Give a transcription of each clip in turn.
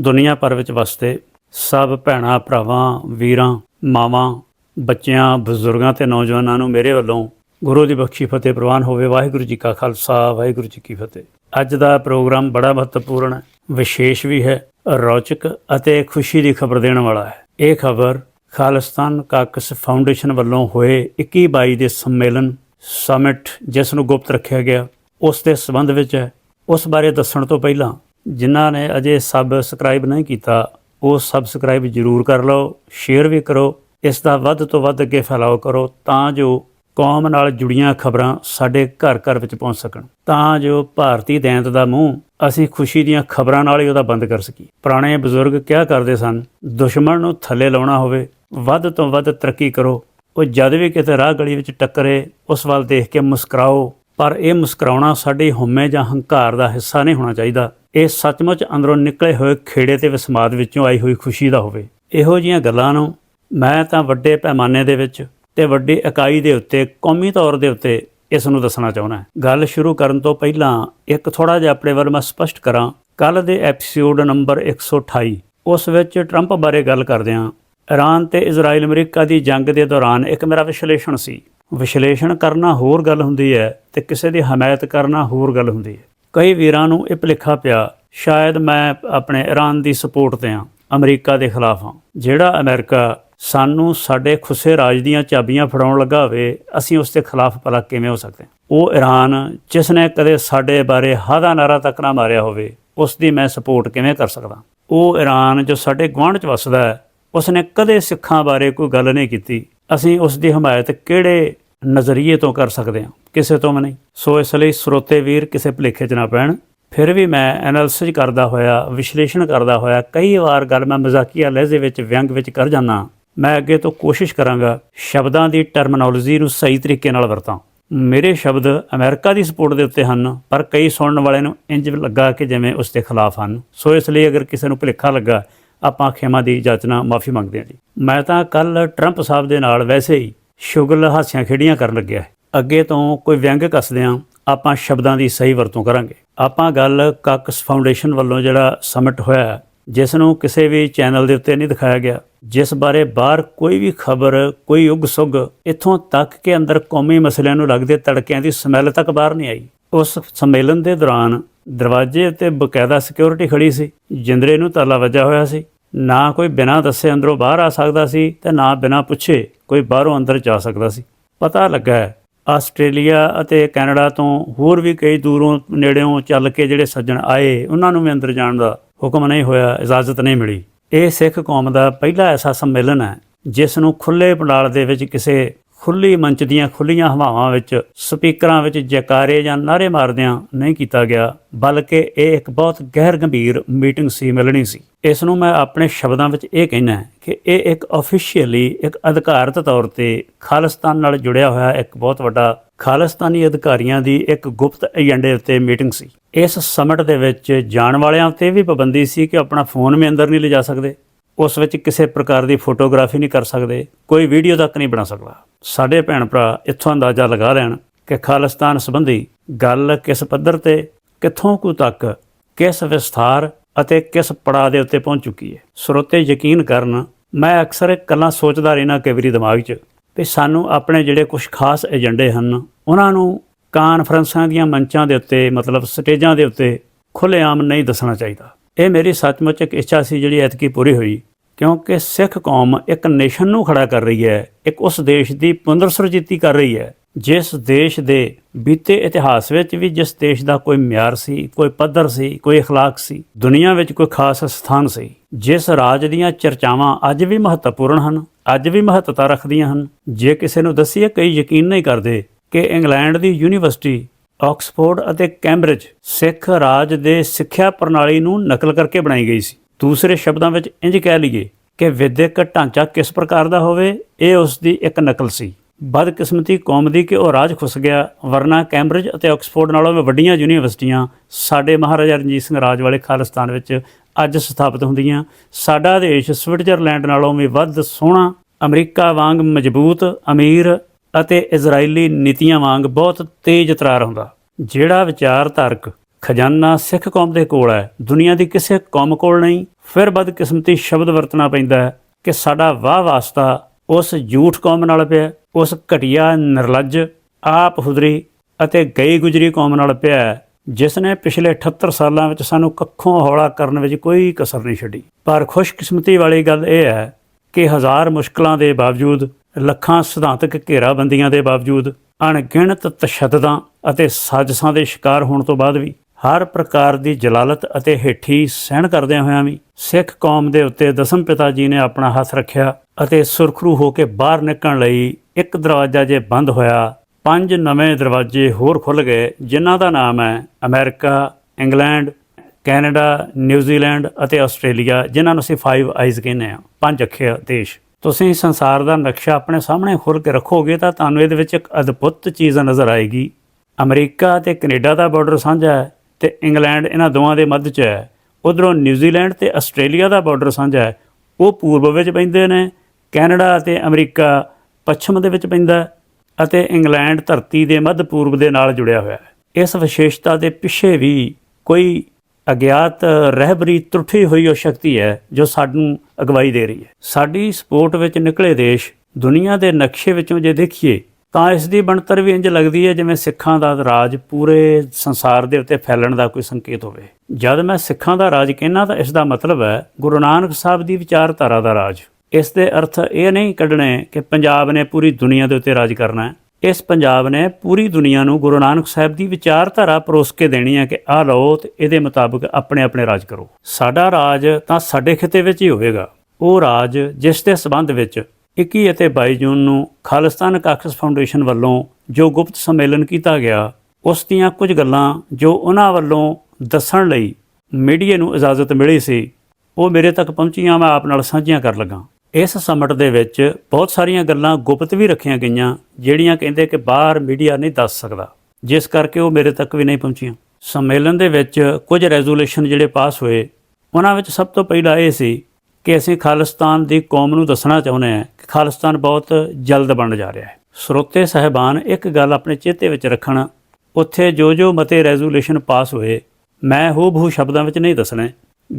ਦੁਨੀਆ ਭਰ ਵਿੱਚ ਵਸਦੇ ਸਭ ਭੈਣਾਂ, ਭਰਾਵਾਂ, ਵੀਰਾਂ, ਮਾਵਾਂ, ਬੱਚਿਆਂ, ਬਜ਼ੁਰਗਾਂ ਤੇ ਨੌਜਵਾਨਾਂ ਨੂੰ ਮੇਰੇ ਵੱਲੋਂ ਗੁਰੂ ਦੀ ਬਖਸ਼ੀ ਫਤਿਹ ਪ੍ਰਵਾਨ ਹੋਵੇ। ਵਾਹਿਗੁਰੂ ਜੀ ਕਾ ਖਾਲਸਾ, ਵਾਹਿਗੁਰੂ ਜੀ ਕੀ ਫਤਿਹ। ਅੱਜ ਦਾ ਪ੍ਰੋਗਰਾਮ ਬੜਾ ਮਹੱਤਵਪੂਰਨ ਹੈ ਵਿਸ਼ੇਸ਼ ਵੀ ਹੈ, ਰੌਚਕ ਅਤੇ ਖੁਸ਼ੀ ਦੀ ਖਬਰ ਦੇਣ ਵਾਲਾ ਹੈ। ਇਹ ਖਬਰ ਖਾਲਿਸਤਾਨ ਕਾਕਸ ਫਾਊਂਡੇਸ਼ਨ ਵੱਲੋਂ ਹੋਏ 21 22 ਦੇ ਸੰਮੇਲਨ ਸਮਿਟ ਜਿਸ ਨੂੰ ਗੁਪਤ ਰੱਖਿਆ ਗਿਆ, ਉਸ ਦੇ ਸੰਬੰਧ ਵਿੱਚ ਹੈ। ਉਸ ਬਾਰੇ ਦੱਸਣ ਤੋਂ ਪਹਿਲਾਂ ਜਿਨ੍ਹਾਂ ਨੇ ਅਜੇ ਸਬਸਕ੍ਰਾਈਬ ਨਹੀਂ ਕੀਤਾ, ਉਹ ਸਬਸਕ੍ਰਾਈਬ ਜ਼ਰੂਰ ਕਰ ਲਓ, ਸ਼ੇਅਰ ਵੀ ਕਰੋ, ਇਸ ਦਾ ਵੱਧ ਤੋਂ ਵੱਧ ਅੱਗੇ ਫੈਲਾਓ ਕਰੋ, ਤਾਂ ਜੋ ਕੌਮ ਨਾਲ ਜੁੜੀਆਂ ਖਬਰਾਂ ਸਾਡੇ ਘਰ ਘਰ ਵਿੱਚ ਪਹੁੰਚ ਸਕਣ। ਤਾਂ ਜੋ ਭਾਰਤੀ ਦੈਂਤ ਦਾ ਮੂੰਹ ਅਸੀਂ ਖੁਸ਼ੀ ਦੀਆਂ ਖਬਰਾਂ ਨਾਲ ਹੀ ਉਹਦਾ ਬੰਦ ਕਰ ਸਕੀਏ। ਪੁਰਾਣੇ ਬਜ਼ੁਰਗ ਕਿਹਾ ਕਰਦੇ ਸਨ? ਦੁਸ਼ਮਣ ਨੂੰ ਥੱਲੇ ਲਾਉਣਾ ਹੋਵੇ, ਵੱਧ ਤੋਂ ਵੱਧ ਤਰੱਕੀ ਕਰੋ, ਉਹ ਜਦ ਵੀ ਕਿਤੇ ਰਾਹ ਗਲੀ ਵਿੱਚ ਟੱਕਰੇ, ਉਸ ਵੱਲ ਦੇਖ ਕੇ ਮੁਸਕਰਾਓ, ਪਰ ਇਹ ਮੁਸਕਰਾਉਣਾ ਸਾਡੇ ਹਉਮੈ ਜਾਂ ਹੰਕਾਰ ਦਾ ਹਿੱਸਾ ਨਹੀਂ ਹੋਣਾ ਚਾਹੀਦਾ। ਇਹ ਸੱਚਮੁੱਚ ਅੰਦਰੋਂ ਨਿਕਲੇ ਹੋਏ ਖੇੜੇ ਤੇ ਵਿਸਮਾਦ ਵਿੱਚੋਂ ਆਈ ਹੋਈ ਖੁਸ਼ੀ ਦਾ ਹੋਵੇ। ਇਹੋ ਜਿਹੀਆਂ ਗੱਲਾਂ ਨੂੰ ਮੈਂ ਤਾਂ ਵੱਡੇ ਪੈਮਾਨੇ ਦੇ ਵਿੱਚ ਤੇ ਵੱਡੀ ਇਕਾਈ ਦੇ ਉੱਤੇ, ਕੌਮੀ ਤੌਰ ਦੇ ਉੱਤੇ ਇਸ ਨੂੰ ਦੱਸਣਾ ਚਾਹੁੰਦਾ ਗੱਲ ਸ਼ੁਰੂ ਕਰਨ ਤੋਂ ਪਹਿਲਾਂ ਇੱਕ ਥੋੜਾ ਜਿਹਾ ਆਪਣੇ ਵੱਲ ਮੈਂ ਸਪਸ਼ਟ ਕਰਾਂ। ਕੱਲ ਦੇ ਐਪੀਸੋਡ ਨੰਬਰ 128 ਉਸ ਵਿੱਚ ਟਰੰਪ ਬਾਰੇ ਗੱਲ ਕਰਦੇ ਹਾਂ। ਇਰਾਨ ਤੇ ਇਜ਼ਰਾਈਲ ਅਮਰੀਕਾ ਦੀ ਜੰਗ ਦੇ ਦੌਰਾਨ ਇੱਕ ਮੇਰਾ ਵਿਸ਼ਲੇਸ਼ਣ ਸੀ। ਵਿਸ਼ਲੇਸ਼ਣ ਕਰਨਾ ਹੋਰ ਗੱਲ ਹੁੰਦੀ ਹੈ ਤੇ ਕਿਸੇ ਦੀ ਹਮਾਇਤ ਕਰਨਾ ਹੋਰ ਗੱਲ ਹੁੰਦੀ ਹੈ। ਕਈ ਵੀਰਾਂ ਨੂੰ ਇਹ ਭਲੇਖਾ ਪਿਆ, ਸ਼ਾਇਦ ਮੈਂ ਆਪਣੇ ਈਰਾਨ ਦੀ ਸਪੋਰਟ ਤੇ ਹਾਂ, ਅਮਰੀਕਾ ਦੇ ਖਿਲਾਫ ਹਾਂ। ਜਿਹੜਾ ਅਮਰੀਕਾ ਸਾਨੂੰ ਸਾਡੇ ਖੁੱਸੇ ਰਾਜ ਦੀਆਂ ਚਾਬੀਆਂ ਫੜਾਉਣ ਲੱਗਾ ਹੋਵੇ, ਅਸੀਂ ਉਸ ਦੇ ਖਿਲਾਫ ਭਲਾ ਕਿਵੇਂ ਹੋ ਸਕਦੇ ਹਾਂ? ਉਹ ਈਰਾਨ ਜਿਸ ਨੇ ਕਦੇ ਸਾਡੇ ਬਾਰੇ ਹਾਦਾ ਨਾਰਾ ਤੱਕ ਨਾ ਮਾਰਿਆ ਹੋਵੇ, ਉਸ ਦੀ ਮੈਂ ਸਪੋਰਟ ਕਿਵੇਂ ਕਰ ਸਕਦਾ? ਉਹ ਈਰਾਨ ਜੋ ਸਾਡੇ ਗੁਆਂਢ 'ਚ ਵਸਦਾ ਹੈ, ਉਸ ਨੇ ਕਦੇ ਸਿੱਖਾਂ ਬਾਰੇ ਕੋਈ ਗੱਲ ਨਹੀਂ ਕੀਤੀ। ਅਸੀਂ ਉਸ ਦੀ ਹਮਾਇਤ ਕਿਹੜੇ ਨਜ਼ਰੀਏ ਤੋਂ ਕਰ ਸਕਦੇ ਹਾਂ, ਕਿਸੇ ਤੋਂ ਵੀ ਨਹੀਂ। ਸੋ ਇਸ ਲਈ ਸਰੋਤੇ ਵੀਰ ਕਿਸੇ ਭੁਲੇਖੇ 'ਚ ਨਾ ਪੈਣ। ਫਿਰ ਵੀ ਮੈਂ ਐਨਾਲਿਸਿਸ ਕਰਦਾ ਹੋਇਆ, ਵਿਸ਼ਲੇਸ਼ਣ ਕਰਦਾ ਹੋਇਆ, ਕਈ ਵਾਰ ਗੱਲ ਮੈਂ ਮਜ਼ਾਕੀਆ ਲਹਿਜ਼ੇ ਵਿੱਚ ਵਿਅੰਗ ਵਿੱਚ ਕਰ ਜਾਣਾ ਮੈਂ ਅੱਗੇ ਤੋਂ ਕੋਸ਼ਿਸ਼ ਕਰਾਂਗਾ ਸ਼ਬਦਾਂ ਦੀ ਟਰਮੀਨੋਲੋਜੀ ਨੂੰ ਸਹੀ ਤਰੀਕੇ ਨਾਲ ਵਰਤਾਂ। ਮੇਰੇ ਸ਼ਬਦ ਅਮਰੀਕਾ ਦੀ ਸਪੋਰਟ ਦੇ ਉੱਤੇ ਹਨ, ਪਰ ਕਈ ਸੁਣਨ ਵਾਲਿਆਂ ਨੂੰ ਇੰਜ ਲੱਗਾ ਕਿ ਜਿਵੇਂ ਉਸ ਦੇ ਖਿਲਾਫ ਹਨ। ਸੋ ਇਸ ਲਈ ਅਗਰ ਕਿਸੇ ਨੂੰ ਭੁਲੇਖਾ ਲੱਗਾ, ਆਪਾਂ ਖਿਮਾ ਦੀ ਜਾਚਨਾ ਮਾਫੀ ਮੰਗਦੇ ਹਾਂ ਜੀ। ਮੈਂ ਤਾਂ ਕੱਲ ਟਰੰਪ ਸਾਹਿਬ ਦੇ ਨਾਲ ਵੈਸੇ ਹੀ ਸ਼ੁਗਲ ਹਾਸੀਆਂ ਖੇੜੀਆਂ ਕਰਨ ਲੱਗਿਆ ਹੈ। ਅੱਗੇ ਤੋਂ ਕੋਈ ਵਿਅੰਗ ਕੱਸਦਿਆਂ ਆਪਾਂ ਸ਼ਬਦਾਂ ਦੀ ਸਹੀ ਵਰਤੋਂ ਕਰਾਂਗੇ। ਆਪਾਂ ਗੱਲ ਕਾਕਸ ਫਾਊਂਡੇਸ਼ਨ ਵੱਲੋਂ ਜਿਹੜਾ ਸਮਿਟ ਹੋਇਆ ਹੈ, ਜਿਸ ਨੂੰ ਕਿਸੇ ਵੀ ਚੈਨਲ ਦੇ ਉੱਤੇ ਨਹੀਂ ਦਿਖਾਇਆ ਗਿਆ ਜਿਸ ਬਾਰੇ ਬਾਹਰ ਕੋਈ ਵੀ ਖਬਰ ਕੋਈ ਉਗ ਸੁਗ ਇੱਥੋਂ ਤੱਕ ਕਿ ਅੰਦਰ ਕੌਮੀ ਮਸਲਿਆਂ ਨੂੰ ਲੱਗਦੇ ਤੜਕਿਆਂ ਦੀ ਸਮੈਲ ਤੱਕ ਬਾਹਰ ਨਹੀਂ ਆਈ। ਉਸ ਸੰਮੇਲਨ ਦੇ ਦੌਰਾਨ ਦਰਵਾਜ਼ੇ ਉੱਤੇ ਬਕਾਇਦਾ ਸਿਕਿਉਰਿਟੀ ਖੜੀ ਸੀ ਜਿੰਦਰੇ ਨੂੰ ਤਾਲਾ ਵੱਜਾ ਹੋਇਆ ਸੀ। ਨਾ ਕੋਈ ਬਿਨਾਂ ਦੱਸੇ ਅੰਦਰੋਂ ਬਾਹਰ ਆ ਸਕਦਾ ਸੀ ਤੇ ਨਾ ਬਿਨਾਂ ਪੁੱਛੇ ਕੋਈ ਬਾਹਰੋਂ ਅੰਦਰ ਜਾ ਸਕਦਾ ਸੀ। ਪਤਾ ਲੱਗਾ ਹੈ, ਆਸਟ੍ਰੇਲੀਆ ਅਤੇ ਕੈਨੇਡਾ ਤੋਂ ਹੋਰ ਵੀ ਕਈ ਦੂਰੋਂ ਨੇੜਿਓਂ ਚੱਲ ਕੇ ਜਿਹੜੇ ਸੱਜਣ ਆਏ ਉਹਨਾਂ ਨੂੰ ਵੀ ਅੰਦਰ ਜਾਣ ਦਾ ਹੁਕਮ ਨਹੀਂ ਹੋਇਆ ਇਜਾਜ਼ਤ ਨਹੀਂ ਮਿਲੀ। ਇਹ ਸਿੱਖ ਕੌਮ ਦਾ ਪਹਿਲਾ ਐਸਾ ਸੰਮੇਲਨ ਹੈ ਜਿਸ ਨੂੰ ਖੁੱਲੇ ਪੰਡਾਲ ਦੇ ਵਿੱਚ ਕਿਸੇ ਖੁੱਲੀ ਮੰਚ ਦੀਆਂ ਖੁੱਲੀਆਂ ਹਵਾਵਾਂ ਵਿੱਚ ਸਪੀਕਰਾਂ ਵਿੱਚ ਜੈਕਾਰੇ ਜਾਂ ਨਾਰੇ ਮਾਰਦਿਆਂ ਨਹੀਂ ਕੀਤਾ ਗਿਆ, ਬਲਕਿ ਇਹ ਇੱਕ ਬਹੁਤ ਗਹਿਰ ਗੰਭੀਰ ਮੀਟਿੰਗ ਸੀ, ਮਿਲਣੀ ਸੀ। ਇਸ ਨੂੰ ਮੈਂ ਆਪਣੇ ਸ਼ਬਦਾਂ ਵਿੱਚ ਇਹ ਕਹਿਣਾ ਹੈ ਕਿ ਇਹ ਇੱਕ ਅਫੀਸ਼ੀਅਲੀ ਇੱਕ ਅਧਿਕਾਰਤ ਤੌਰ ਤੇ ਖਾਲਿਸਤਾਨ ਨਾਲ ਜੁੜਿਆ ਹੋਇਆ ਇੱਕ ਬਹੁਤ ਵੱਡਾ ਖਾਲਿਸਤਾਨੀ ਅਧਿਕਾਰੀਆਂ ਦੀ ਇੱਕ ਗੁਪਤ ਏਜੰਡੇ ਉੱਤੇ ਮੀਟਿੰਗ ਸੀ। ਇਸ ਸਮਿਟ ਦੇ ਵਿੱਚ ਜਾਣ ਵਾਲਿਆਂ ਉੱਤੇ ਵੀ ਪਾਬੰਦੀ ਸੀ ਕਿ ਆਪਣਾ ਫੋਨ ਵੀ ਅੰਦਰ ਨਹੀਂ ਲਿਜਾ ਸਕਦੇ। ਉਸ ਵਿੱਚ ਕਿਸੇ ਪ੍ਰਕਾਰ ਦੀ ਫੋਟੋਗ੍ਰਾਫੀ ਨਹੀਂ ਕਰ ਸਕਦੇ। ਕੋਈ ਵੀਡੀਓ ਤੱਕ ਨਹੀਂ ਬਣਾ ਸਕਦਾ। ਸਾਡੇ ਭੈਣ ਭਰਾ ਇੱਥੋਂ ਅੰਦਾਜ਼ਾ ਲਗਾ ਲੈਣ ਕਿ ਖਾਲਿਸਤਾਨ ਸੰਬੰਧੀ ਗੱਲ ਕਿਸ ਪੱਧਰ ਤੇ, ਕਿੱਥੋਂ ਕੁ ਤੱਕ, ਕਿਸ ਵਿਸਥਾਰ ਅਤੇ ਕਿਸ ਪੜਾਅ ਦੇ ਉੱਤੇ ਪਹੁੰਚ ਚੁੱਕੀ ਹੈ। ਸਰੋਤੇ ਯਕੀਨ ਕਰਨ, ਮੈਂ ਅਕਸਰ ਇੱਕ ਗੱਲਾਂ ਸੋਚਦਾ ਰਹਿਣਾ ਕੇਵਰੀ ਦਿਮਾਗ 'ਚ ਵੀ ਸਾਨੂੰ ਆਪਣੇ ਜਿਹੜੇ ਕੁਝ ਖਾਸ ਏਜੰਡੇ ਹਨ, ਉਹਨਾਂ ਨੂੰ ਕਾਨਫਰੰਸਾਂ ਦੀਆਂ ਮੰਚਾਂ ਦੇ ਉੱਤੇ, ਮਤਲਬ ਸਟੇਜਾਂ ਦੇ ਉੱਤੇ ਖੁੱਲ੍ਹੇਆਮ ਨਹੀਂ ਦੱਸਣਾ ਚਾਹੀਦਾ। ਇਹ ਮੇਰੀ ਸੱਚਮੁੱਚ ਇੱਕ ਇੱਛਾ ਸੀ ਜਿਹੜੀ ਐਤਕੀ ਪੂਰੀ ਹੋਈ। ਕਿਉਂਕਿ ਸਿੱਖ ਕੌਮ ਇੱਕ ਨੇਸ਼ਨ ਨੂੰ ਖੜਾ ਕਰ ਰਹੀ ਹੈ ਇੱਕ ਉਸ ਦੇਸ਼ ਦੀ ਪੁਨਰ ਸੁਰਜੀਤੀ ਕਰ ਰਹੀ ਹੈ ਜਿਸ ਦੇਸ਼ ਦੇ ਬੀਤੇ ਇਤਿਹਾਸ ਵਿੱਚ ਵੀ ਜਿਸ ਦੇਸ਼ ਦਾ ਕੋਈ ਮਿਆਰ ਸੀ ਕੋਈ ਪੱਧਰ ਸੀ ਕੋਈ اخلاق ਸੀ ਦੁਨੀਆ ਵਿੱਚ ਕੋਈ ਖਾਸ ਸਥਾਨ ਸੀ ਜਿਸ ਰਾਜ ਦੀਆਂ ਚਰਚਾਵਾਂ ਅੱਜ ਵੀ ਮਹੱਤਵਪੂਰਨ ਹਨ ਅੱਜ ਵੀ ਮਹੱਤਤਾ ਰੱਖਦੀਆਂ ਹਨ ਜੇ ਕਿਸੇ ਨੂੰ ਦੱਸੀਏ ਕਈ ਯਕੀਨ ਨਹੀਂ ਕਰਦੇ ਕਿ ਇੰਗਲੈਂਡ ਦੀ ਯੂਨੀਵਰਸਿਟੀ ਆਕਸਫੋਰਡ ਅਤੇ ਕੈਂਬਰਿਜ ਸਿੱਖ ਰਾਜ ਦੇ ਸਿੱਖਿਆ ਪ੍ਰਣਾਲੀ ਨੂੰ ਨਕਲ ਕਰਕੇ ਬਣਾਈ ਗਈ ਸੀ ਦੂਸਰੇ ਸ਼ਬਦਾਂ ਵਿੱਚ ਇੰਜ ਕਹਿ ਲਈਏ ਕਿ ਵਿਦਿਅਕ ਢਾਂਚਾ ਕਿਸ ਪ੍ਰਕਾਰ ਦਾ ਹੋਵੇ, ਇਹ ਉਸ ਦੀ ਇੱਕ ਨਕਲ ਸੀ। ਬਦਕਿਸਮਤੀ ਕੌਮ ਦੀ ਕਿ ਉਹ ਰਾਜ ਖੁੱਸ ਗਿਆ, ਵਰਨਾ ਕੈਂਬਰਿਜ ਅਤੇ ਆਕਸਫੋਰਡ ਨਾਲੋਂ ਵੀ ਵੱਡੀਆਂ ਯੂਨੀਵਰਸਿਟੀਆਂ ਸਾਡੇ ਮਹਾਰਾਜਾ ਰਣਜੀਤ ਸਿੰਘ ਰਾਜ ਵਾਲੇ ਖਾਲਿਸਤਾਨ ਵਿੱਚ ਅੱਜ ਸਥਾਪਿਤ ਹੁੰਦੀਆਂ। ਸਾਡਾ ਦੇਸ਼ ਸਵਿਟਜ਼ਰਲੈਂਡ ਨਾਲੋਂ ਵੀ ਵੱਧ ਸੋਹਣਾ, ਅਮਰੀਕਾ ਵਾਂਗ ਮਜ਼ਬੂਤ, ਅਮੀਰ ਅਤੇ ਇਜ਼ਰਾਈਲੀ ਨੀਤੀਆਂ ਵਾਂਗ ਬਹੁਤ ਤੇਜ਼ ਤਰਾਰ ਹੁੰਦਾ। ਜਿਹੜਾ ਵਿਚਾਰਧਾਰਕ ਖਜ਼ਾਨਾ ਸਿੱਖ ਕੌਮ ਦੇ ਕੋਲ ਹੈ ਦੁਨੀਆ ਦੀ ਕਿਸੇ ਕੌਮ ਕੋਲ ਨਹੀਂ। ਫਿਰ ਬਦਕਿਸਮਤੀ ਸ਼ਬਦ ਵਰਤਣਾ ਪੈਂਦਾ ਹੈ ਕਿ ਸਾਡਾ ਵਾਹ ਵਾਸਤਾ ਉਸ ਝੂਠ ਕੌਮ ਨਾਲ ਪਿਆ ਉਸ ਘਟੀਆ ਨਿਰਲੱਜ ਆਪ ਹੁਦਰੀ ਅਤੇ ਗਈ ਗੁਜਰੀ ਕੌਮ ਨਾਲ ਪਿਆ ਹੈ, ਜਿਸ ਨੇ ਪਿਛਲੇ 78 ਸਾਲਾਂ ਵਿੱਚ ਸਾਨੂੰ ਕੱਖੋਂ ਹੌਲਾ ਕਰਨ ਵਿੱਚ ਕੋਈ ਕਸਰ ਨਹੀਂ ਛੱਡੀ। ਪਰ ਖੁਸ਼ਕਿਸਮਤੀ ਵਾਲੀ ਗੱਲ ਇਹ ਹੈ ਕਿ ਹਜ਼ਾਰ ਮੁਸ਼ਕਲਾਂ ਦੇ ਬਾਵਜੂਦ ਲੱਖਾਂ ਸਿਧਾਂਤਕ ਘੇਰਾਬੰਦੀਆਂ ਦੇ ਬਾਵਜੂਦ ਅਣਗਿਣਤ ਤਸ਼ੱਦਦਾਂ ਅਤੇ ਸਾਜ਼ਿਸ਼ਾਂ ਦੇ ਸ਼ਿਕਾਰ ਹੋਣ ਤੋਂ ਬਾਅਦ ਵੀ ਹਰ ਪ੍ਰਕਾਰ ਦੀ ਜਲਾਲਤ ਅਤੇ ਹੇਠੀ ਸਹਿਣ ਕਰਦਿਆਂ ਹੋਇਆਂ ਵੀ ਸਿੱਖ ਕੌਮ ਦੇ ਉੱਤੇ ਦਸਮ ਪਿਤਾ ਜੀ ਨੇ ਆਪਣਾ ਹੱਥ ਰੱਖਿਆ ਅਤੇ ਸੁਰਖਰੂ ਹੋ ਕੇ ਬਾਹਰ ਨਿਕਲਣ ਲਈ ਇੱਕ ਦਰਵਾਜ਼ਾ ਜੇ ਬੰਦ ਹੋਇਆ, ਪੰਜ ਨਵੇਂ ਦਰਵਾਜ਼ੇ ਹੋਰ ਖੁੱਲ ਗਏ, ਜਿਨ੍ਹਾਂ ਦਾ ਨਾਮ ਹੈ America, England, Canada New Zealand ਅਤੇ ਆਸਟ੍ਰੇਲੀਆ, ਜਿਨ੍ਹਾਂ ਨੂੰ ਅਸੀਂ ਫਾਈਵ ਆਈਜ਼ ਕਹਿੰਦੇ ਆ ਪੰਜ ਅੱਖੇ ਦੇਸ਼। ਤੁਸੀਂ ਸੰਸਾਰ ਦਾ ਨਕਸ਼ਾ ਆਪਣੇ ਸਾਹਮਣੇ ਖੋਲ ਕੇ ਰੱਖੋਗੇ ਤਾਂ ਤੁਹਾਨੂੰ ਇਹਦੇ ਵਿੱਚ ਇੱਕ ਅਦਭੁਤ ਚੀਜ਼ ਨਜ਼ਰ ਆਏਗੀ। ਅਮਰੀਕਾ ਤੇ ਕੈਨੇਡਾ ਦਾ ਬਾਰਡਰ ਸਾਂਝਾ ਹੈ। ਤੇ ਇੰਗਲੈਂਡ ਇਹਨਾਂ ਦੋਵਾਂ ਦੇ ਮੱਧ 'ਚ ਹੈ। ਉਧਰੋਂ ਨਿਊਜ਼ੀਲੈਂਡ ਤੇ ਆਸਟ੍ਰੇਲੀਆ ਦਾ ਬਾਰਡਰ ਸਾਂਝਾ ਹੈ। ਉਹ ਪੂਰਬ ਵਿੱਚ ਪੈਂਦੇ ਨੇ, ਕੈਨੇਡਾ ਅਤੇ ਅਮਰੀਕਾ ਪੱਛਮ ਦੇ ਵਿੱਚ ਪੈਂਦਾ ਅਤੇ ਇੰਗਲੈਂਡ ਧਰਤੀ ਦੇ ਮੱਧ ਪੂਰਬ ਦੇ ਨਾਲ ਜੁੜਿਆ ਹੋਇਆ ਹੈ। ਇਸ ਵਿਸ਼ੇਸ਼ਤਾ ਦੇ ਪਿੱਛੇ ਵੀ ਕੋਈ ਅਗਿਆਤ ਰਹਿਬਰੀ ਤਰੁੱਠੀ ਹੋਈ ਉਹ ਸ਼ਕਤੀ ਹੈ ਜੋ ਸਾਨੂੰ ਅਗਵਾਈ ਦੇ ਰਹੀ ਹੈ। ਸਾਡੀ ਸਪੋਰਟ ਵਿੱਚ ਨਿਕਲੇ ਦੇਸ਼ ਦੁਨੀਆ ਦੇ ਨਕਸ਼ੇ ਵਿੱਚੋਂ ਜੇ ਦੇਖੀਏ ਤਾਂ ਇਸ ਦੀ ਬਣਤਰ ਵੀ ਇੰਜ ਲੱਗਦੀ ਹੈ ਜਿਵੇਂ ਸਿੱਖਾਂ ਦਾ ਰਾਜ ਪੂਰੇ ਸੰਸਾਰ ਦੇ ਉੱਤੇ ਫੈਲਣ ਦਾ ਕੋਈ ਸੰਕੇਤ ਹੋਵੇ। ਜਦ ਮੈਂ ਸਿੱਖਾਂ ਦਾ ਰਾਜ ਕਹਿਣਾ ਤਾਂ ਇਸ ਦਾ ਮਤਲਬ ਹੈ ਗੁਰੂ ਨਾਨਕ ਸਾਹਿਬ ਦੀ ਵਿਚਾਰਧਾਰਾ ਦਾ ਰਾਜ। ਇਸ ਦੇ ਅਰਥ ਇਹ ਨਹੀਂ ਕੱਢਣੇ ਕਿ ਪੰਜਾਬ ਨੇ ਪੂਰੀ ਦੁਨੀਆ ਦੇ ਉੱਤੇ ਰਾਜ ਕਰਨਾ ਹੈ। ਇਸ ਪੰਜਾਬ ਨੇ ਪੂਰੀ ਦੁਨੀਆ ਨੂੰ ਗੁਰੂ ਨਾਨਕ ਸਾਹਿਬ ਦੀ ਵਿਚਾਰਧਾਰਾ ਪਰੋਸ ਕੇ ਦੇਣੀ ਹੈ ਕਿ ਆਹ ਲਓ ਤੇ ਇਹਦੇ ਮੁਤਾਬਕ ਆਪਣੇ ਆਪਣੇ ਰਾਜ ਕਰੋ। ਸਾਡਾ ਰਾਜ ਤਾਂ ਸਾਡੇ ਖਿੱਤੇ ਵਿੱਚ ਹੀ ਹੋਵੇਗਾ। ਉਹ ਰਾਜ ਜਿਸ ਦੇ ਸਬੰਧ ਵਿੱਚ 21 ਅਤੇ 22 ਜੂਨ ਨੂੰ ਖਾਲਿਸਤਾਨ ਕਾਕਸ ਫਾਊਂਡੇਸ਼ਨ ਵੱਲੋਂ ਜੋ ਗੁਪਤ ਸੰਮੇਲਨ ਕੀਤਾ ਗਿਆ, ਉਸ ਦੀਆਂ ਕੁਝ ਗੱਲਾਂ ਜੋ ਉਹਨਾਂ ਵੱਲੋਂ ਦੱਸਣ ਲਈ ਮੀਡੀਆ ਨੂੰ ਇਜਾਜ਼ਤ ਮਿਲੀ ਸੀ, ਉਹ ਮੇਰੇ ਤੱਕ ਪਹੁੰਚੀਆਂ, ਮੈਂ ਆਪ ਨਾਲ ਸਾਂਝੀਆਂ ਕਰ ਲੱਗਾ। ਇਸ ਸਮਟ ਦੇ ਵਿੱਚ ਬਹੁਤ ਸਾਰੀਆਂ ਗੱਲਾਂ ਗੁਪਤ ਵੀ ਰੱਖੀਆਂ ਗਈਆਂ, ਜਿਹੜੀਆਂ ਕਹਿੰਦੇ ਕਿ ਬਾਹਰ ਮੀਡੀਆ ਨਹੀਂ ਦੱਸ ਸਕਦਾ, ਜਿਸ ਕਰਕੇ ਉਹ ਮੇਰੇ ਤੱਕ ਵੀ ਨਹੀਂ ਪਹੁੰਚੀਆਂ। ਸੰਮੇਲਨ ਦੇ ਵਿੱਚ ਕੁਝ ਰੈਜ਼ੋਲੂਸ਼ਨ ਜਿਹੜੇ ਪਾਸ ਹੋਏ, ਉਹਨਾਂ ਵਿੱਚ ਸਭ ਤੋਂ ਪਹਿਲਾ ਇਹ ਸੀ ਕਿ ਅਸੀਂ ਖਾਲਿਸਤਾਨ ਦੀ ਕੌਮ ਨੂੰ ਦੱਸਣਾ ਚਾਹੁੰਦੇ ਹਾਂ ਕਿ ਖਾਲਿਸਤਾਨ ਬਹੁਤ ਜਲਦ ਬਣ ਜਾ ਰਿਹਾ ਹੈ। ਸਰੋਤੇ ਸਹਿਬਾਨ ਇੱਕ ਗੱਲ ਆਪਣੇ ਚੇਤੇ ਵਿੱਚ ਰੱਖਣਾ, ਉੱਥੇ ਜੋ ਜੋ ਮਤੇ ਰੈਜ਼ੋਲੂਸ਼ਨ ਪਾਸ ਹੋਏ, ਮੈਂ ਹੂਬਹੂ ਸ਼ਬਦਾਂ ਵਿੱਚ ਨਹੀਂ ਦੱਸਣਾ।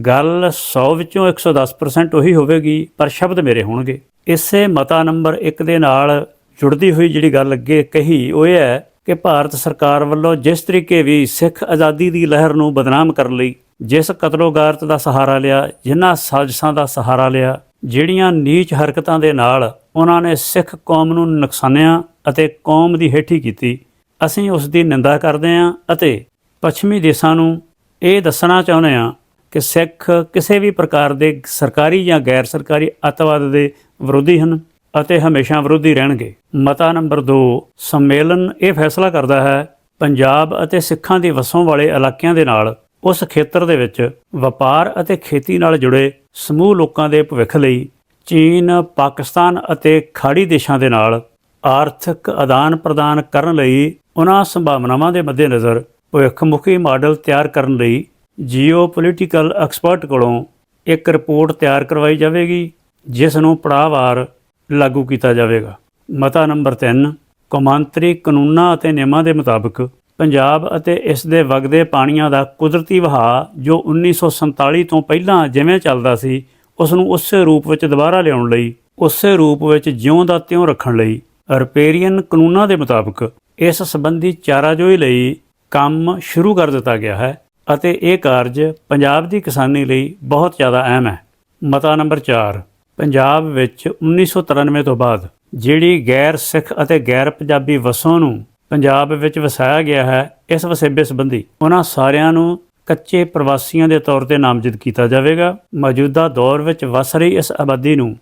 ਗੱਲ 100 ਵਿੱਚੋਂ 110% ਉਹੀ ਹੋਵੇਗੀ, ਪਰ ਸ਼ਬਦ ਮੇਰੇ ਹੋਣਗੇ। ਇਸੇ ਮਤਾ ਨੰਬਰ 1 ਦੇ ਨਾਲ ਜੁੜਦੀ ਹੋਈ ਜਿਹੜੀ ਗੱਲ ਅੱਗੇ ਕਹੀ, ਉਹ ਇਹ ਹੈ ਕਿ ਭਾਰਤ ਸਰਕਾਰ ਵੱਲੋਂ ਜਿਸ ਤਰੀਕੇ ਵੀ ਸਿੱਖ ਆਜ਼ਾਦੀ ਦੀ ਲਹਿਰ ਨੂੰ ਬਦਨਾਮ ਕਰਨ ਲਈ ਜਿਸ ਕਤਲੋਗਾਰਤ ਦਾ ਸਹਾਰਾ ਲਿਆ, ਜਿਨ੍ਹਾਂ ਸਾਜ਼ਿਸ਼ਾਂ ਦਾ ਸਹਾਰਾ ਲਿਆ, ਜਿਹੜੀਆਂ ਨੀਚ ਹਰਕਤਾਂ ਦੇ ਨਾਲ ਉਹਨਾਂ ਨੇ ਸਿੱਖ ਕੌਮ ਨੂੰ ਨੁਕਸਾਨਿਆ ਅਤੇ ਕੌਮ ਦੀ ਹੇਠੀ ਕੀਤੀ, ਅਸੀਂ ਉਸ ਦੀ ਨਿੰਦਾ ਕਰਦੇ ਹਾਂ ਅਤੇ ਪੱਛਮੀ ਦੇਸ਼ਾਂ ਨੂੰ ਇਹ ਦੱਸਣਾ ਚਾਹੁੰਦੇ ਹਾਂ ਕਿ ਸਿੱਖ ਕਿਸੇ ਵੀ ਪ੍ਰਕਾਰ ਦੇ ਸਰਕਾਰੀ ਜਾਂ ਗੈਰ ਸਰਕਾਰੀ ਅੱਤਵਾਦ ਦੇ ਵਿਰੋਧੀ ਹਨ ਅਤੇ ਹਮੇਸ਼ਾ ਵਿਰੋਧੀ ਰਹਿਣਗੇ। ਮਤਾ ਨੰਬਰ 2 ਸੰਮੇਲਨ ਇਹ ਫੈਸਲਾ ਕਰਦਾ ਹੈ, ਪੰਜਾਬ ਅਤੇ ਸਿੱਖਾਂ ਦੀ ਵਸੋਂ ਵਾਲੇ ਇਲਾਕਿਆਂ ਦੇ ਨਾਲ ਉਸ ਖੇਤਰ ਦੇ ਵਿੱਚ ਵਪਾਰ ਅਤੇ ਖੇਤੀ ਨਾਲ ਜੁੜੇ ਸਮੂਹ ਲੋਕਾਂ ਦੇ ਭਵਿੱਖ ਲਈ ਚੀਨ, ਪਾਕਿਸਤਾਨ ਅਤੇ ਖਾੜੀ ਦੇਸ਼ਾਂ ਦੇ ਨਾਲ ਆਰਥਿਕ ਆਦਾਨ ਪ੍ਰਦਾਨ ਕਰਨ ਲਈ ਉਹਨਾਂ ਸੰਭਾਵਨਾਵਾਂ ਦੇ ਮੱਦੇਨਜ਼ਰ ਭਵਿੱਖਮੁਖੀ ਮਾਡਲ ਤਿਆਰ ਕਰਨ ਲਈ ਜੀਓਪੋਲਿਟੀਕਲ ਐਕਸਪਰਟ ਕੋਲੋਂ ਇੱਕ ਰਿਪੋਰਟ ਤਿਆਰ ਕਰਵਾਈ ਜਾਵੇਗੀ, ਜਿਸ ਨੂੰ ਪੜਾਅਵਾਰ ਲਾਗੂ ਕੀਤਾ ਜਾਵੇਗਾ। ਮਤਾ ਨੰਬਰ 3 ਕੌਮਾਂਤਰੀ ਕਾਨੂੰਨਾਂ ਅਤੇ ਨਿਯਮਾਂ ਦੇ ਮੁਤਾਬਕ ਪੰਜਾਬ ਅਤੇ ਇਸ ਦੇ ਵਗਦੇ ਪਾਣੀਆਂ ਦਾ ਕੁਦਰਤੀ ਵਹਾਅ ਜੋ 1947 ਤੋਂ ਪਹਿਲਾਂ ਜਿਵੇਂ ਚੱਲਦਾ ਸੀ, ਉਸ ਨੂੰ ਉਸੇ ਰੂਪ ਵਿੱਚ ਦੁਬਾਰਾ ਲਿਆਉਣ ਲਈ, ਉਸੇ ਰੂਪ ਵਿੱਚ ਜਿਉਂ ਦਾ ਤਿਉਂ ਰੱਖਣ ਲਈ। ਰਿਪੇਰੀਅਨ ਕਾਨੂੰਨਾਂ ਦੇ ਮੁਤਾਬਕ, ਇਸ ਸੰਬੰਧੀ ਚਾਰਾਜੋਈ ਲਈ ਕੰਮ ਸ਼ੁਰੂ ਕਰ ਦਿੱਤਾ ਗਿਆ ਹੈ ਅਤੇ ਇਹ ਕਾਰਜ ਪੰਜਾਬ ਦੀ ਕਿਸਾਨੀ ਲਈ ਬਹੁਤ ਜ਼ਿਆਦਾ ਅਹਿਮ ਹੈ। ਮਤਾ ਨੰਬਰ 4 ਪੰਜਾਬ ਵਿੱਚ 1993 ਤੋਂ ਬਾਅਦ, ਜਿਹੜੀ ਗੈਰ ਸਿੱਖ ਅਤੇ ਗੈਰ ਪੰਜਾਬੀ ਵਸੋਂ ਨੂੰ ਪੰਜਾਬ ਵਿੱਚ ਵਸਾਇਆ ਗਿਆ ਹੈ ਇਸ ਵਸੇਬੇ ਸੰਬੰਧੀ ਉਹਨਾਂ ਸਾਰਿਆਂ ਨੂੰ ਕੱਚੇ ਪ੍ਰਵਾਸੀਆਂ ਦੇ ਤੌਰ ਤੇ ਨਾਮਜ਼ਦ ਕੀਤਾ ਜਾਵੇਗਾ। ਮੌਜੂਦਾ ਦੌਰ ਵਿੱਚ ਵਸ ਰਹੀ ਇਸ ਆਬਾਦੀ ਨੂੰ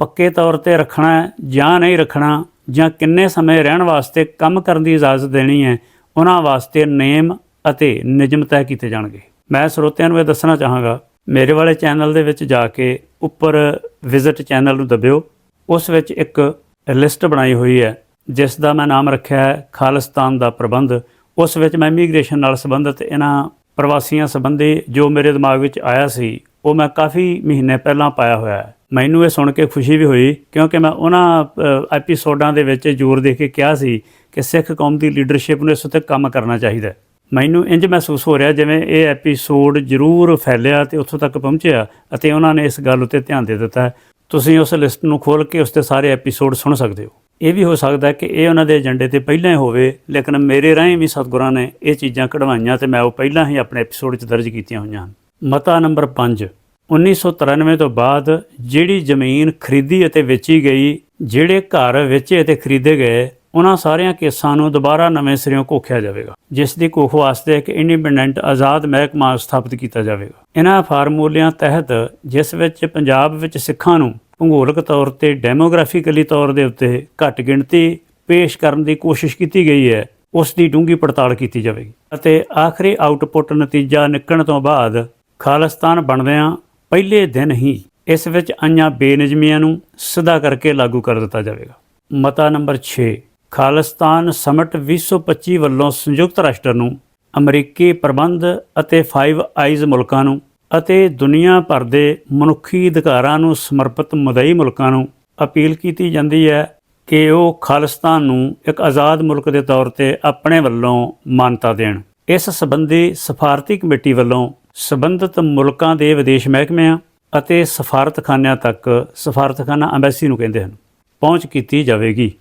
ਪੱਕੇ ਤੌਰ ਤੇ ਰੱਖਣਾ ਹੈ ਜਾਂ ਨਹੀਂ ਰੱਖਣਾ ਜਾਂ ਕਿੰਨੇ ਸਮੇਂ ਰਹਿਣ ਵਾਸਤੇ ਕੰਮ ਕਰਨ ਦੀ ਇਜਾਜ਼ਤ ਦੇਣੀ ਹੈ, ਉਹਨਾਂ ਵਾਸਤੇ ਨੇਮ ਅਤੇ ਨਿਯਮ ਤੈਅ ਕੀਤੇ ਜਾਣਗੇ। ਮੈਂ ਸਰੋਤਿਆਂ ਨੂੰ ਇਹ ਦੱਸਣਾ ਚਾਹਾਂਗਾ, ਮੇਰੇ ਵਾਲੇ ਚੈਨਲ ਦੇ ਵਿੱਚ ਜਾ ਕੇ ਉੱਪਰ ਵਿਜ਼ਿਟ ਚੈਨਲ ਨੂੰ ਦਬਿਓ, ਉਸ ਵਿੱਚ ਇੱਕ ਲਿਸਟ ਬਣਾਈ ਹੋਈ ਹੈ। ਜਿਸ ਦਾ ਮੈਂ ਨਾਮ ਰੱਖਿਆ ਹੈ ਖਾਲਿਸਤਾਨ ਦਾ ਪ੍ਰਬੰਧ, ਉਸ ਵਿੱਚ ਮੈਂ ਇਮੀਗ੍ਰੇਸ਼ਨ ਨਾਲ ਸੰਬੰਧਿਤ ਇਹਨਾਂ ਪ੍ਰਵਾਸੀਆਂ ਸੰਬੰਧੀ ਜੋ ਮੇਰੇ ਦਿਮਾਗ ਵਿੱਚ ਆਇਆ ਸੀ, ਉਹ ਮੈਂ ਕਾਫੀ ਮਹੀਨੇ ਪਹਿਲਾਂ ਪਾਇਆ ਹੋਇਆ ਹੈ। ਮੈਨੂੰ ਇਹ ਸੁਣ ਕੇ ਖੁਸ਼ੀ ਵੀ ਹੋਈ, ਕਿਉਂਕਿ ਮੈਂ ਉਹਨਾਂ ਐਪੀਸੋਡਾਂ ਦੇ ਵਿੱਚ ਜ਼ੋਰ ਦੇ ਕੇ ਕਿਹਾ ਸੀ ਕਿ ਸਿੱਖ ਕੌਮ ਦੀ ਲੀਡਰਸ਼ਿਪ ਨੂੰ ਇਸ ਉੱਤੇ ਕੰਮ ਕਰਨਾ ਚਾਹੀਦਾ ਹੈ। ਮੈਨੂੰ ਇੰਜ ਮਹਿਸੂਸ ਹੋ ਰਿਹਾ ਜਿਵੇਂ ਇਹ ਐਪੀਸੋਡ ਜ਼ਰੂਰ ਫੈਲਿਆ ਤੇ ਉੱਥੋਂ ਤੱਕ ਪਹੁੰਚਿਆ ਅਤੇ ਉਹਨਾਂ ਨੇ ਇਸ ਗੱਲ ਉੱਤੇ ਧਿਆਨ ਦੇ ਦਿੱਤਾ ਤੁਸੀਂ ਉਸ ਲਿਸਟ ਨੂੰ ਖੋਲ ਕੇ ਉਸ ਤੇ ਸਾਰੇ ਐਪੀਸੋਡ ਸੁਣ ਸਕਦੇ ਹੋ। ਇਹ ਵੀ ਹੋ ਸਕਦਾ ਕਿ ਇਹ ਉਹਨਾਂ ਦੇ ਏਜੰਡੇ ਤੇ ਪਹਿਲਾਂ ਹੀ ਹੋਵੇ, ਲੇਕਿਨ ਮੇਰੇ ਰਾਹੀਂ ਵੀ ਸਤਿਗੁਰਾਂ ਨੇ ਇਹ ਚੀਜ਼ਾਂ ਕਢਵਾਈਆਂ ਤੇ ਮੈਂ ਉਹ ਪਹਿਲਾਂ ਹੀ ਆਪਣੇ ਐਪੀਸੋਡ 'ਚ ਦਰਜ ਕੀਤੀਆਂ ਹੋਈਆਂ ਹਨ। ਮਤਾ ਨੰਬਰ 5 1993 ਤੋਂ ਬਾਅਦ ਜਿਹੜੀ ਜ਼ਮੀਨ ਖਰੀਦੀ ਅਤੇ ਵੇਚੀ ਗਈ, ਜਿਹੜੇ ਘਰ ਵੇਚੇ ਅਤੇ ਖਰੀਦੇ ਗਏ, ਉਹਨਾਂ ਸਾਰਿਆਂ ਕੇਸਾਂ ਨੂੰ ਦੁਬਾਰਾ ਨਵੇਂ ਸਿਰਿਓਂ ਕੋਖਿਆ ਜਾਵੇਗਾ, ਜਿਸ ਦੀ ਕੋਖ ਵਾਸਤੇ ਇੱਕ ਇੰਡੀਪੈਂਡੈਂਟ ਆਜ਼ਾਦ ਮਹਿਕਮਾ ਸਥਾਪਿਤ ਕੀਤਾ ਜਾਵੇਗਾ। ਇਹਨਾਂ ਫਾਰਮੂਲਿਆਂ ਤਹਿਤ ਜਿਸ ਵਿੱਚ ਪੰਜਾਬ ਵਿੱਚ ਸਿੱਖਾਂ ਨੂੰ ਭੂਗੋਲਿਕ ਤੌਰ ਤੇ ਡੈਮੋਗ੍ਰਾਫਿਕਲੀ ਤੌਰ ਦੇ ਉੱਤੇ ਘੱਟ ਗਿਣਤੀ ਪੇਸ਼ ਕਰਨ ਦੀ ਕੋਸ਼ਿਸ਼ ਕੀਤੀ ਗਈ ਹੈ, ਉਸ ਦੀ ਡੂੰਘੀ ਪੜਤਾਲ ਕੀਤੀ ਜਾਵੇਗੀ। ਅਤੇ ਆਖਰੀ ਆਊਟਪੁੱਟ ਨਤੀਜਾ ਨਿਕਲਣ ਤੋਂ ਬਾਅਦ ਖਾਲਿਸਤਾਨ ਬਣਦਿਆਂ ਪਹਿਲੇ ਦਿਨ ਹੀ ਇਸ ਵਿੱਚ ਆਈਆਂ ਬੇਨਿਯਮੀਆਂ ਨੂੰ ਸਿੱਧਾ ਕਰਕੇ ਲਾਗੂ ਕਰ ਦਿੱਤਾ ਜਾਵੇਗਾ। ਮਤਾ ਨੰਬਰ 6 ਖਾਲਿਸਤਾਨ ਸਮਟ 2025 ਵੱਲੋਂ ਸੰਯੁਕਤ ਰਾਸ਼ਟਰ ਨੂੰ ਅਮਰੀਕੀ ਪ੍ਰਬੰਧ ਅਤੇ ਫਾਈਵ ਆਈਜ਼ ਮੁਲਕਾਂ ਨੂੰ ਅਤੇ ਦੁਨੀਆ ਭਰ ਦੇ ਮਨੁੱਖੀ ਅਧਿਕਾਰਾਂ ਨੂੰ ਸਮਰਪਿਤ ਮਦਈ ਮੁਲਕਾਂ ਨੂੰ ਅਪੀਲ ਕੀਤੀ ਜਾਂਦੀ ਹੈ ਕਿ ਉਹ ਖਾਲਿਸਤਾਨ ਨੂੰ ਇੱਕ ਆਜ਼ਾਦ ਮੁਲਕ ਦੇ ਤੌਰ ਤੇ ਆਪਣੇ ਵੱਲੋਂ ਮਾਨਤਾ ਦੇਣ। ਇਸ ਸੰਬੰਧੀ ਸਫਾਰਤੀ ਕਮੇਟੀ ਵੱਲੋਂ ਸਬੰਧਤ ਮੁਲਕਾਂ ਦੇ ਵਿਦੇਸ਼ ਮਹਿਕਮਿਆਂ ਅਤੇ ਸਫਾਰਤਖਾਨਿਆਂ ਤੱਕ ਸਫਾਰਤਖਾਨਾ ਐਮਬੈਸੀ ਨੂੰ ਕਹਿੰਦੇ ਹਨ। ਪਹੁੰਚ ਕੀਤੀ ਜਾਵੇਗੀ।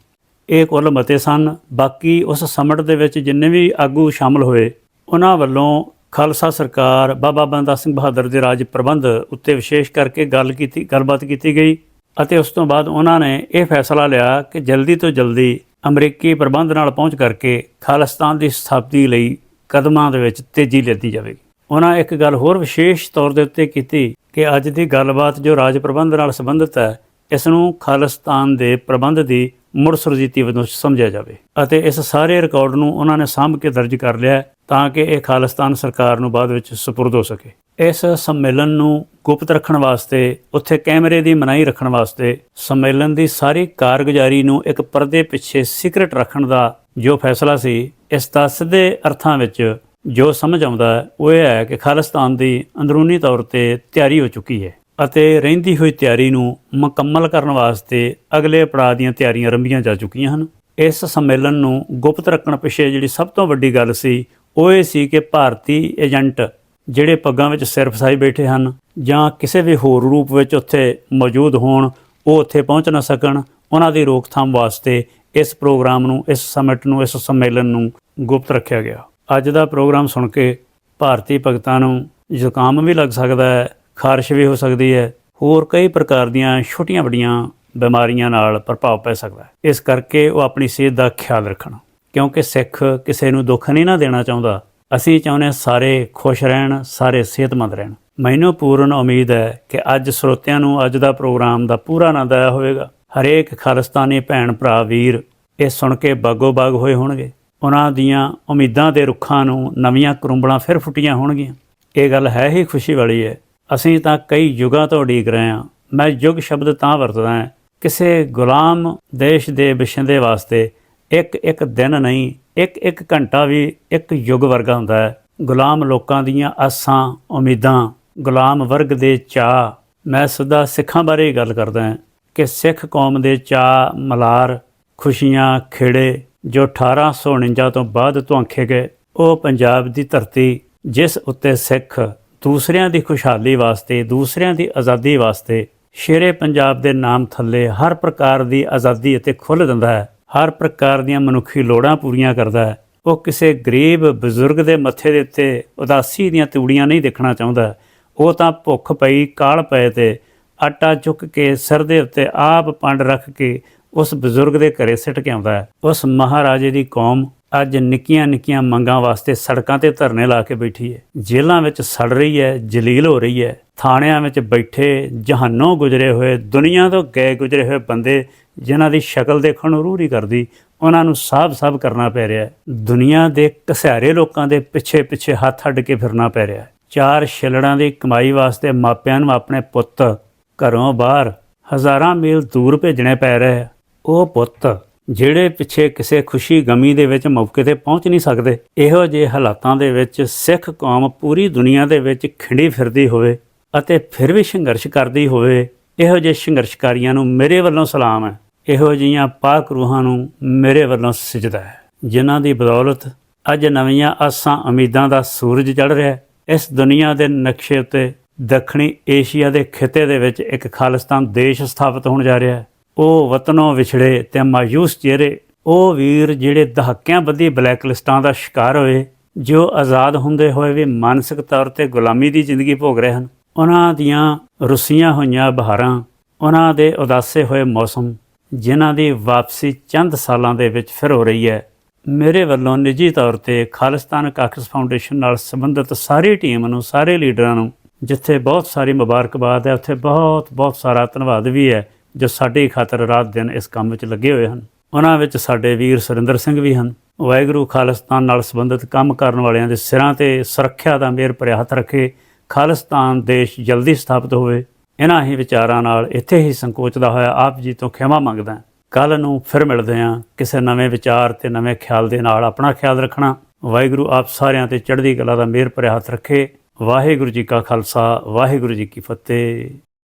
ਇਹ ਕੁੱਲ ਮਤੇ ਸਨ। ਬਾਕੀ ਉਸ ਸਮਟ ਦੇ ਵਿੱਚ ਜਿੰਨੇ ਵੀ ਆਗੂ ਸ਼ਾਮਲ ਹੋਏ, ਉਹਨਾਂ ਵੱਲੋਂ ਖਾਲਸਾ ਸਰਕਾਰ, ਬਾਬਾ ਬੰਦਾ ਸਿੰਘ ਬਹਾਦਰ ਦੇ ਰਾਜ ਪ੍ਰਬੰਧ ਉੱਤੇ ਵਿਸ਼ੇਸ਼ ਕਰਕੇ ਗੱਲ ਕੀਤੀ, ਗੱਲਬਾਤ ਕੀਤੀ ਗਈ ਅਤੇ ਉਸ ਤੋਂ ਬਾਅਦ ਉਹਨਾਂ ਨੇ ਇਹ ਫੈਸਲਾ ਲਿਆ ਕਿ ਜਲਦੀ ਤੋਂ ਜਲਦੀ ਅਮਰੀਕੀ ਪ੍ਰਬੰਧ ਨਾਲ ਪਹੁੰਚ ਕਰਕੇ ਖਾਲਿਸਤਾਨ ਦੀ ਸਥਾਪਤੀ ਲਈ ਕਦਮਾਂ ਦੇ ਵਿੱਚ ਤੇਜ਼ੀ ਲੈਤੀ ਜਾਵੇਗੀ। ਉਹਨਾਂ ਇੱਕ ਗੱਲ ਹੋਰ ਵਿਸ਼ੇਸ਼ ਤੌਰ ਦੇ ਉੱਤੇ ਕੀਤੀ ਕਿ ਅੱਜ ਦੀ ਗੱਲਬਾਤ ਜੋ ਰਾਜ ਪ੍ਰਬੰਧ ਨਾਲ ਸੰਬੰਧਿਤ ਹੈ, ਇਸ ਨੂੰ ਖਾਲਿਸਤਾਨ ਦੇ ਪ੍ਰਬੰਧ ਦੀ ਮੁੜ ਸੁਰਜੀਤੀ ਵਜੋਂ ਸਮਝਿਆ ਜਾਵੇ ਅਤੇ ਇਸ ਸਾਰੇ ਰਿਕਾਰਡ ਨੂੰ ਉਹਨਾਂ ਨੇ ਸਾਂਭ ਕੇ ਦਰਜ ਕਰ ਲਿਆ ਤਾਂ ਕਿ ਇਹ ਖਾਲਿਸਤਾਨ ਸਰਕਾਰ ਨੂੰ ਬਾਅਦ ਵਿੱਚ ਸਪੁਰਦ ਹੋ ਸਕੇ। ਇਸ ਸੰਮੇਲਨ ਨੂੰ ਗੁਪਤ ਰੱਖਣ ਵਾਸਤੇ, ਉੱਥੇ ਕੈਮਰੇ ਦੀ ਮਨਾਹੀ ਰੱਖਣ ਵਾਸਤੇ, ਸੰਮੇਲਨ ਦੀ ਸਾਰੀ ਕਾਰਗੁਜ਼ਾਰੀ ਨੂੰ ਇੱਕ ਪਰਦੇ ਪਿੱਛੇ ਸੀਕ੍ਰੀਟ ਰੱਖਣ ਦਾ ਜੋ ਫੈਸਲਾ ਸੀ, ਇਸ ਦਾ ਸਿੱਧੇ ਅਰਥਾਂ ਵਿੱਚ ਜੋ ਸਮਝ ਆਉਂਦਾ ਉਹ ਇਹ ਹੈ ਕਿ ਖਾਲਿਸਤਾਨ ਦੀ ਅੰਦਰੂਨੀ ਤੌਰ ਤੇ ਤਿਆਰੀ ਹੋ ਚੁੱਕੀ ਹੈ। ਅਤੇ ਰਹਿੰਦੀ ਹੋਈ ਤਿਆਰੀ ਨੂੰ ਮੁਕੰਮਲ ਕਰਨ ਵਾਸਤੇ ਅਗਲੇ ਪੜਾਅ ਦੀਆਂ ਤਿਆਰੀਆਂ ਰੰਭੀਆਂ ਜਾ ਚੁੱਕੀਆਂ ਹਨ। ਇਸ ਸੰਮੇਲਨ ਨੂੰ ਗੁਪਤ ਰੱਖਣ ਪਿੱਛੇ ਜਿਹੜੀ ਸਭ ਤੋਂ ਵੱਡੀ ਗੱਲ ਸੀ, ਉਹ ਇਹ ਸੀ ਕਿ ਭਾਰਤੀ ਏਜੰਟ ਜਿਹੜੇ ਪੱਗਾਂ ਵਿੱਚ ਸਿਰ ਫਸਾਈ ਬੈਠੇ ਹਨ ਜਾਂ ਕਿਸੇ ਵੀ ਹੋਰ ਰੂਪ ਵਿੱਚ ਉੱਥੇ ਮੌਜੂਦ ਹੋਣ, ਉਹ ਉੱਥੇ ਪਹੁੰਚ ਨਾ ਸਕਣ, ਉਹਨਾਂ ਦੀ ਰੋਕਥਾਮ ਵਾਸਤੇ ਇਸ ਪ੍ਰੋਗਰਾਮ ਨੂੰ, ਇਸ ਸਮਿਟ ਨੂੰ, ਇਸ ਸੰਮੇਲਨ ਨੂੰ ਗੁਪਤ ਰੱਖਿਆ ਗਿਆ। ਅੱਜ ਦਾ ਪ੍ਰੋਗਰਾਮ ਸੁਣ ਕੇ ਭਾਰਤੀ ਭਗਤਾਂ ਨੂੰ ਜ਼ੁਕਾਮ ਵੀ ਲੱਗ ਸਕਦਾ ਹੈ ਖਾਰਸ਼ ਵੀ ਹੋ ਸਕਦੀ ਹੈ। ਹੋਰ ਕਈ ਪ੍ਰਕਾਰ ਦੀਆਂ ਛੋਟੀਆਂ ਵੱਡੀਆਂ ਬਿਮਾਰੀਆਂ ਨਾਲ ਪ੍ਰਭਾਵ ਪੈ ਸਕਦਾ ਹੈ। ਇਸ ਕਰਕੇ ਉਹ ਆਪਣੀ ਸਿਹਤ ਦਾ ਖਿਆਲ ਰੱਖਣ। ਕਿਉਂਕਿ ਸਿੱਖ ਕਿਸੇ ਨੂੰ ਦੁੱਖ ਨਹੀਂ ਨਾ ਦੇਣਾ ਚਾਹੁੰਦਾ। ਅਸੀਂ ਚਾਹੁੰਦੇ ਹਾਂ ਸਾਰੇ ਖੁਸ਼ ਰਹਿਣ, ਸਾਰੇ ਸਿਹਤਮੰਦ ਰਹਿਣ। ਮੈਨੂੰ ਪੂਰਨ ਉਮੀਦ ਹੈ ਕਿ ਅੱਜ ਸਰੋਤਿਆਂ ਨੂੰ ਅੱਜ ਦਾ ਪ੍ਰੋਗਰਾਮ ਦਾ ਪੂਰਾ ਆਨੰਦ ਆਇਆ ਹੋਵੇਗਾ। ਹਰੇਕ ਖਾਲਿਸਤਾਨੀ ਭੈਣ ਭਰਾ ਵੀਰ ਇਹ ਸੁਣ ਕੇ ਬਾਗੋ ਬਾਗ ਹੋਏ ਹੋਣਗੇ। ਉਹਨਾਂ ਦੀਆਂ ਉਮੀਦਾਂ ਦੇ ਰੁੱਖਾਂ ਨੂੰ ਨਵੀਆਂ ਕਰੁੰਬਲਾਂ ਫਿਰ ਫੁੱਟੀਆਂ ਹੋਣਗੀਆਂ। ਇਹ ਗੱਲ ਹੈ ਹੀ ਖੁਸ਼ੀ ਵਾਲੀ ਹੈ ਅਸੀਂ ਤਾਂ ਕਈ ਯੁਗਾਂ ਤੋਂ ਉਡੀਕ ਰਹੇ ਹਾਂ। ਮੈਂ ਯੁਗ ਸ਼ਬਦ ਤਾਂ ਵਰਤਦਾ ਹਾਂ। ਕਿਸੇ ਗੁਲਾਮ ਦੇਸ਼ ਦੇ ਵਿਛੰਦੇ ਵਾਸਤੇ ਇੱਕ ਇੱਕ ਦਿਨ ਨਹੀਂ, ਇੱਕ ਇੱਕ ਘੰਟਾ ਵੀ ਇੱਕ ਯੁੱਗ ਵਰਗਾ ਹੁੰਦਾ ਹੈ। ਗੁਲਾਮ ਲੋਕਾਂ ਦੀਆਂ ਆਸਾਂ, ਉਮੀਦਾਂ, ਗੁਲਾਮ ਵਰਗ ਦੇ ਚਾਅ। ਮੈਂ ਸਦਾ ਸਿੱਖਾਂ ਬਾਰੇ ਹੀ ਗੱਲ ਕਰਦਾ ਹਾਂ ਕਿ ਸਿੱਖ ਕੌਮ ਦੇ ਚਾਅ, ਮਲਾਰ, ਖੁਸ਼ੀਆਂ, ਖੇੜੇ ਜੋ 1849 ਤੋਂ ਬਾਅਦ ਧੁਆਂਖੇ ਗਏ, ਉਹ ਪੰਜਾਬ ਦੀ ਧਰਤੀ ਜਿਸ ਉੱਤੇ ਸਿੱਖ ਦੂਸਰਿਆਂ ਦੀ ਖੁਸ਼ਹਾਲੀ ਵਾਸਤੇ, ਦੂਸਰਿਆਂ ਦੀ ਆਜ਼ਾਦੀ ਵਾਸਤੇ ਸ਼ੇਰੇ ਪੰਜਾਬ ਦੇ ਨਾਮ ਥੱਲੇ ਹਰ ਪ੍ਰਕਾਰ ਦੀ ਆਜ਼ਾਦੀ ਅਤੇ ਖੁੱਲ੍ਹ ਦਿੰਦਾ ਹੈ, ਹਰ ਪ੍ਰਕਾਰ ਦੀਆਂ ਮਨੁੱਖੀ ਲੋੜਾਂ ਪੂਰੀਆਂ ਕਰਦਾ ਹੈ। ਉਹ ਕਿਸੇ ਗਰੀਬ, ਬਜ਼ੁਰਗ ਦੇ ਮੱਥੇ ਦੇ ਉੱਤੇ ਉਦਾਸੀ ਦੀਆਂ ਤੂੜੀਆਂ ਨਹੀਂ ਦੇਖਣਾ ਚਾਹੁੰਦਾ। ਉਹ ਤਾਂ ਭੁੱਖ ਪਈ, ਕਾਲ ਪਏ ਤੇ ਆਟਾ ਚੁੱਕ ਕੇ ਸਿਰ ਦੇ ਉੱਤੇ ਆਪ ਪੰਡ ਰੱਖ ਕੇ ਉਸ ਬਜ਼ੁਰਗ ਦੇ ਘਰੇ ਸਿੱਟ ਕੇ ਆਉਂਦਾ ਹੈ। ਉਸ ਮਹਾਰਾਜੇ ਦੀ ਕੌਮ ਅੱਜ ਨਿੱਕੀਆਂ ਨਿੱਕੀਆਂ ਮੰਗਾਂ ਵਾਸਤੇ ਸੜਕਾਂ ਤੇ ਧਰਨੇ ਲਾ ਕੇ ਬੈਠੀ ਹੈ। ਜੇਲ੍ਹਾਂ ਵਿੱਚ ਸੜ ਰਹੀ ਹੈ, ਜਲੀਲ ਹੋ ਰਹੀ ਹੈ। ਥਾਣਿਆਂ ਵਿੱਚ ਬੈਠੇ, ਜਹਾਨੋਂ ਗੁਜ਼ਰੇ ਹੋਏ, ਦੁਨੀਆ ਤੋਂ ਗਏ ਗੁਜ਼ਰੇ ਹੋਏ ਬੰਦੇ ਜਿਨ੍ਹਾਂ ਦੀ ਸ਼ਕਲ ਦੇਖਣ ਨੂੰ ਰੂਹ ਨਹੀਂ ਕਰਦੀ, ਉਹਨਾਂ ਨੂੰ ਸਾਬ-ਸਾਬ ਕਰਨਾ ਪੈ ਰਿਹਾ ਹੈ। ਦੁਨੀਆ ਦੇ ਕਸਿਆਰੇ ਲੋਕਾਂ ਦੇ ਪਿੱਛੇ-ਪਿੱਛੇ ਹੱਥ ਅੱਡ ਕੇ ਫਿਰਨਾ ਪੈ ਰਿਹਾ ਹੈ। ਚਾਰ ਛਿਲੜਾਂ ਦੀ ਕਮਾਈ ਵਾਸਤੇ ਮਾਪਿਆਂ ਨੂੰ ਆਪਣੇ ਪੁੱਤ ਘਰੋਂ ਬਾਹਰ ਹਜ਼ਾਰਾਂ ਮੀਲ ਦੂਰ ਭੇਜਣੇ ਪੈ ਰਹੇ ਉਹ ਪੁੱਤ ਜਿਹੜੇ ਪਿੱਛੇ ਕਿਸੇ ਖੁਸ਼ੀ ਗਮੀ ਦੇ ਵਿੱਚ ਮੌਕੇ ਤੇ ਪਹੁੰਚ ਨਹੀਂ ਸਕਦੇ, ਇਹੋ ਜਿਹੇ ਹਾਲਾਤਾਂ ਦੇ ਵਿੱਚ ਸਿੱਖ ਕੌਮ ਪੂਰੀ ਦੁਨੀਆ ਦੇ ਵਿੱਚ ਖਿੰਡੀ ਫਿਰਦੀ ਹੋਵੇ ਅਤੇ ਫਿਰ ਵੀ ਸੰਘਰਸ਼ ਕਰਦੀ ਹੋਵੇ, ਇਹੋ ਜਿਹੇ ਸੰਘਰਸ਼ਕਾਰੀਆਂ ਨੂੰ ਮੇਰੇ ਵੱਲੋਂ ਸਲਾਮ ਹੈ। ਇਹੋ ਜਿਹੀਆਂ ਪਾਕ ਰੂਹਾਂ ਨੂੰ ਮੇਰੇ ਵੱਲੋਂ ਸਜਦਾ ਹੈ, ਜਿਨ੍ਹਾਂ ਦੀ ਬਦੌਲਤ ਅੱਜ ਨਵੀਆਂ ਆਸਾਂ ਉਮੀਦਾਂ ਦਾ ਸੂਰਜ ਚੜ ਰਿਹਾ ਹੈ। ਇਸ ਦੁਨੀਆ ਦੇ ਨਕਸ਼ੇ ਉੱਤੇ ਦੱਖਣੀ ਏਸ਼ੀਆ ਦੇ ਖਿੱਤੇ ਦੇ ਵਿੱਚ ਇੱਕ ਖਾਲਿਸਤਾਨ ਦੇਸ਼ ਸਥਾਪਿਤ ਹੋਣ ਜਾ ਰਿਹਾ ਹੈ। ਉਹ ਵਤਨੋਂ ਵਿਛੜੇ ਤੇ ਮਾਯੂਸ ਚਿਹਰੇ ਉਹ ਵੀਰ ਜਿਹੜੇ ਦਹਾਕਿਆਂ ਬੱਧੀ ਬਲੈਕ ਲਿਸਟਾਂ ਦਾ ਸ਼ਿਕਾਰ ਹੋਏ, ਜੋ ਆਜ਼ਾਦ ਹੁੰਦੇ ਹੋਏ ਵੀ ਮਾਨਸਿਕ ਤੌਰ ਤੇ ਗੁਲਾਮੀ ਦੀ ਜ਼ਿੰਦਗੀ ਭੋਗ ਰਹੇ ਹਨ। ਉਹਨਾਂ ਦੀਆਂ ਰੁੱਸੀਆਂ ਹੋਈਆਂ ਬਹਾਰਾਂ, ਉਹਨਾਂ ਦੇ ਉਦਾਸੇ ਹੋਏ ਮੌਸਮ, ਜਿਨ੍ਹਾਂ ਦੀ ਵਾਪਸੀ ਚੰਦ ਸਾਲਾਂ ਦੇ ਵਿੱਚ ਫਿਰ ਹੋ ਰਹੀ ਹੈ। ਮੇਰੇ ਵੱਲੋਂ ਨਿੱਜੀ ਤੌਰ ਤੇ ਖਾਲਿਸਤਾਨ ਕਾਕਸ ਫਾਊਂਡੇਸ਼ਨ ਨਾਲ ਸੰਬੰਧਿਤ ਸਾਰੀ ਟੀਮ ਨੂੰ, ਸਾਰੇ ਲੀਡਰਾਂ ਨੂੰ, ਜਿੱਥੇ ਬਹੁਤ ਸਾਰੀ ਮੁਬਾਰਕਬਾਦ ਹੈ, ਉੱਥੇ ਬਹੁਤ ਬਹੁਤ ਸਾਰਾ ਧੰਨਵਾਦ ਵੀ ਹੈ। ਜੋ ਸਾਡੀ ਖਾਤਰ ਰਾਤ ਦਿਨ ਇਸ ਕੰਮ ਵਿੱਚ ਲੱਗੇ ਹੋਏ ਹਨ। ਉਹਨਾਂ ਵਿੱਚ ਸਾਡੇ ਵੀਰ ਸੁਰਿੰਦਰ ਸਿੰਘ ਵੀ ਹਨ। ਵਾਹਿਗੁਰੂ ਖਾਲਿਸਤਾਨ ਨਾਲ ਸੰਬੰਧਿਤ ਕੰਮ ਕਰਨ ਵਾਲਿਆਂ ਦੇ ਸਿਰਾਂ ਤੇ ਸੁਰੱਖਿਆ ਦਾ ਮੇਰ ਭਰਿਆ ਹੱਥ ਰੱਖੇ, ਖਾਲਿਸਤਾਨ ਦੇਸ਼ ਜਲਦੀ ਸਥਾਪਿਤ ਹੋਵੇ। ਇਹਨਾਂ ਹੀ ਵਿਚਾਰਾਂ ਨਾਲ ਇੱਥੇ ਹੀ ਸੰਕੋਚਦਾ ਹੋਇਆ ਆਪ ਜੀ ਤੋਂ ਖਿਮਾ ਮੰਗਦਾ ਕੱਲ ਨੂੰ ਫਿਰ ਮਿਲਦੇ ਹਾਂ ਕਿਸੇ ਨਵੇਂ ਵਿਚਾਰ ਤੇ ਨਵੇਂ ਖਿਆਲ ਦੇ ਨਾਲ ਆਪਣਾ ਖਿਆਲ ਰੱਖਣਾ। ਵਾਹਿਗੁਰੂ ਆਪ ਸਾਰਿਆਂ ਤੇ ਚੜ੍ਹਦੀ ਕਲਾ ਦਾ ਮਿਹਰ ਭਰਿਆ ਹੱਥ ਰੱਖੇ। ਵਾਹਿਗੁਰੂ ਜੀ ਕਾ ਖਾਲਸਾ, ਵਾਹਿਗੁਰੂ ਜੀ ਕੀ ਫਤਿਹ।